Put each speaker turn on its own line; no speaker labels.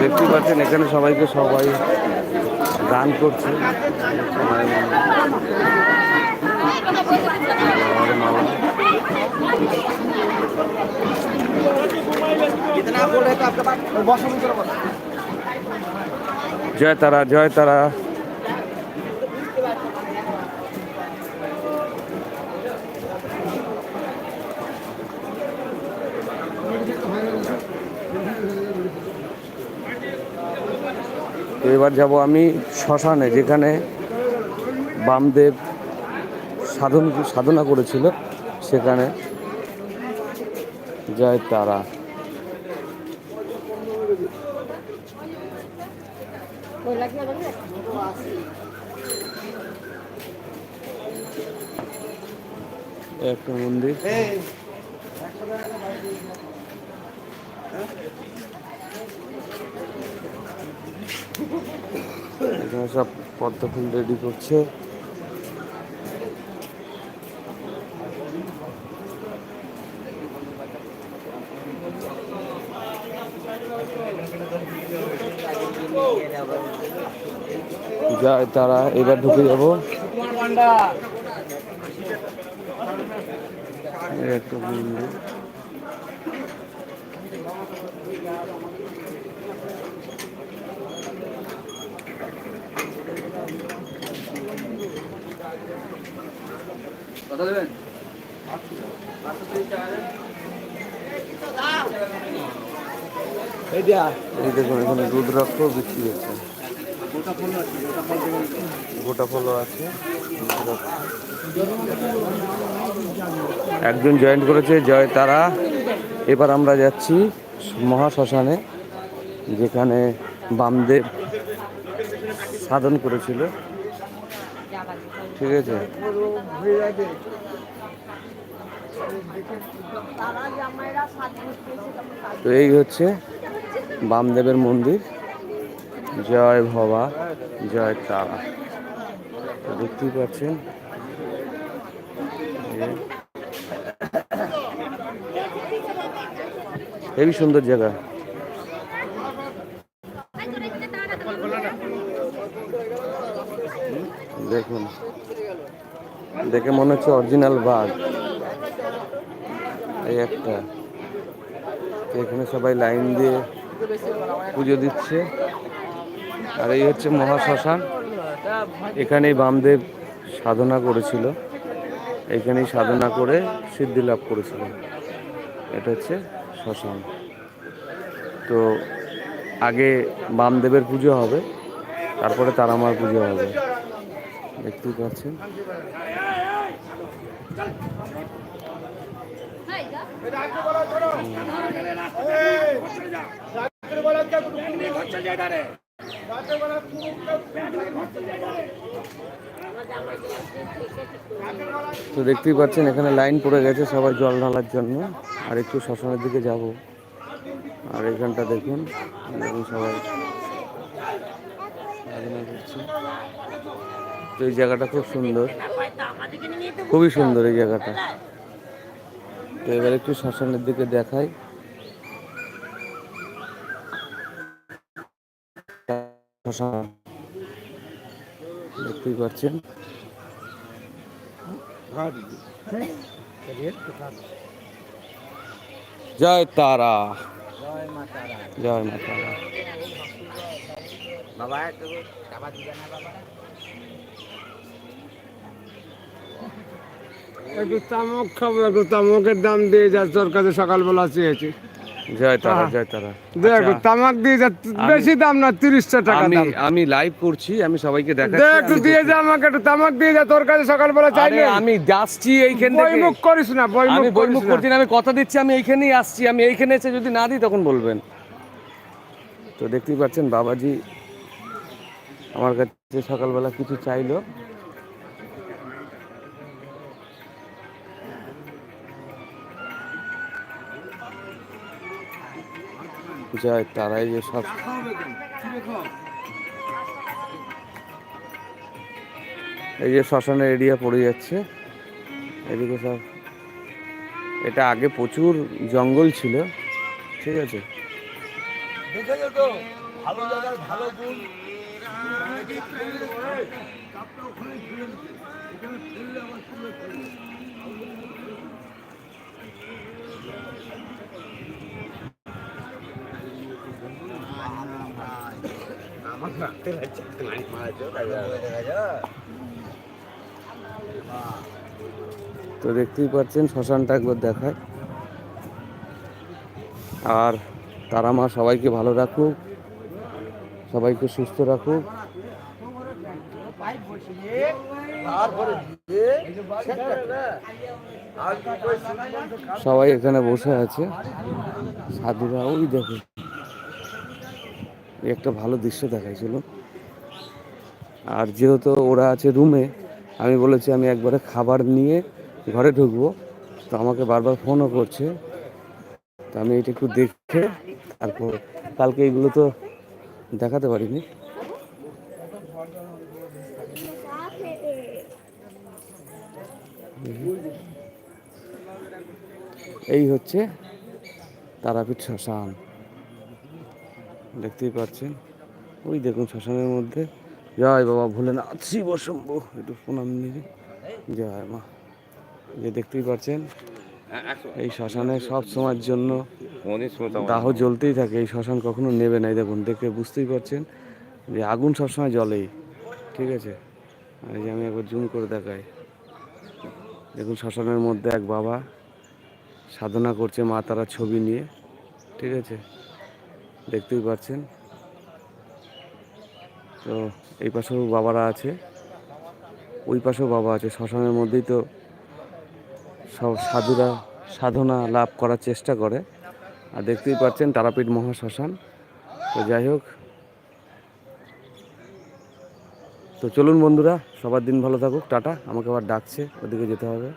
দেখতে পাচ্ছেন এখানে সবাইকে সবাই গান করছে। জয় তারা জয় তারা এবার যাব আমি শ্মশানে যেখানে বামদেব সাধন সাধনা করেছিল সেখানে জয় তারা। একটা মন্দির। এখানে সব পদ্ম ফুল রেডি করছে। যায় তারা এবার ঢুকে যাব। এই এই দেখুন এখানে রুদ্রাক্ষ বিক্রি হচ্ছে। গোটা ফলও আছে একজন জয়েন করেছে জয় তারা। এবার আমরা যাচ্ছি মহাশ্মশানে, যেখানে বামদেব সাধন করেছিল। ঠিক আছে? তো এই হচ্ছে বামদেবের মন্দির। জয় ভবা, জয় তারা। দেখতেই পাচ্ছেন। হেবি সুন্দর জায়গা। দেখুন, দেখে মনে হচ্ছে অরিজিনাল বাঘ। এই একটা। এখানে সবাই লাইন দিয়ে পুজো দিচ্ছে। আর এই হচ্ছে মহাশ্মশান। এখানেই বামদেব সাধনা করেছিল। এখানেই সাধনা করে সিদ্ধি লাভ করেছিল। এটা হচ্ছে শ্মশান তো আগে বামদেবের পুজো হবে তারপরে তারামার পুজো হবে। দেখতেই পাচ্ছেন। তো দেখতেই পাচ্ছেন, এখানে লাইন পড়ে গেছে সবাই জল ঢালার জন্য। আর একটু শ্মশানের দিকে যাব। আর এখানটা দেখুন সবাই। তো এই জায়গাটা খুব সুন্দর। খুবই সুন্দর এই জায়গাটা। তো এবার একটু শ্মশানের দিকে দেখাই। দেখতেই পাচ্ছেন। জয় তারা। জয় মা তারা।
একটু তামাক খাব একটু তামকের দাম দিয়ে যা তোর কাছে সকালবেলা চেয়েছি।
জয় তারা জয় তারা।
দেখ তামাক দিয়ে বেশি দাম না তিরিশটা টাকা
আমি আমি লাইভ করছি আমি সবাইকে
দে
দেখাচ্ছি
একটু দিয়ে যা আমাকে একটু তামাক দিয়ে যা তোর কাছে সকালবেলা চাইলে
আমি যাচ্ছি এইখান থেকে।
বইমুখ করিস না বইমুখ
আমি বইমুখ করছি না আমি কথা দিচ্ছি আমি এইখানেই আসছি আমি এইখানে এসে যদি না দিই তখন বলবেন। তো দেখতেই পাচ্ছেন বাবাজি আমার কাছে সকালবেলা কিছু চাইলো। জয় তারাই যে সব এই যে শ্মশানের এরিয়া পড়ে যাচ্ছে এদিকে সব এটা আগে প্রচুর জঙ্গল ছিল ঠিক আছে তো দেখতেই পাচ্ছেন শ্মশানটা একবার দেখায়। আর তারা মা সবাইকে ভালো রাখুক সবাইকে সুস্থ রাখুক। সবাই এখানে বসে আছে। সাধুরা ওই দেখো। একটা ভালো দৃশ্য দেখাইছিল। আর যেহেতু ওরা আছে রুমে, আমি বলেছি আমি একবারে খাবার নিয়ে ঘরে ঢুকবো। তো আমাকে বারবার ফোনও করছে। তো আমি এটা একটু দেখে তারপর কালকে এগুলো তো দেখাতে পারিনি। এই হচ্ছে তারাপীঠ শ্মশান। দেখতেই পাচ্ছেন। ওই দেখুন শ্মশানের মধ্যে। জয় বাবা ভোলেনাথ, শিব শম্ভু। একটু প্রণাম নিয়ে জয় মা। যে দেখতেই পাচ্ছেন, এই শ্মশানে সব সময়ের জন্য দাহ জ্বলতেই থাকে। এই শ্মশান কখনো নেবে না। দেখুন, দেখে বুঝতেই পারছেন যে আগুন সবসময় জ্বলেই। ঠিক আছে? আর যে আমি একবার জুম করে দেখাই। দেখুন শ্মশানের মধ্যে এক বাবা সাধনা করছে মা তারা ছবি নিয়ে। ঠিক আছে? দেখতেই পাচ্ছেন। তো এই পাশেও বাবারা আছে। ওই পাশেও বাবা আছে। শ্মশানের মধ্যেই তো সব সাধুরা, সাধনা লাভ করার চেষ্টা করে। আর দেখতেই পাচ্ছেন তারাপীঠ মহা শ্মশান তো যাই হোক। তো চলুন বন্ধুরা, সবার দিন ভালো থাকুক। টাটা। আমাকে আবার ডাকছে। ওদিকে যেতে হবে।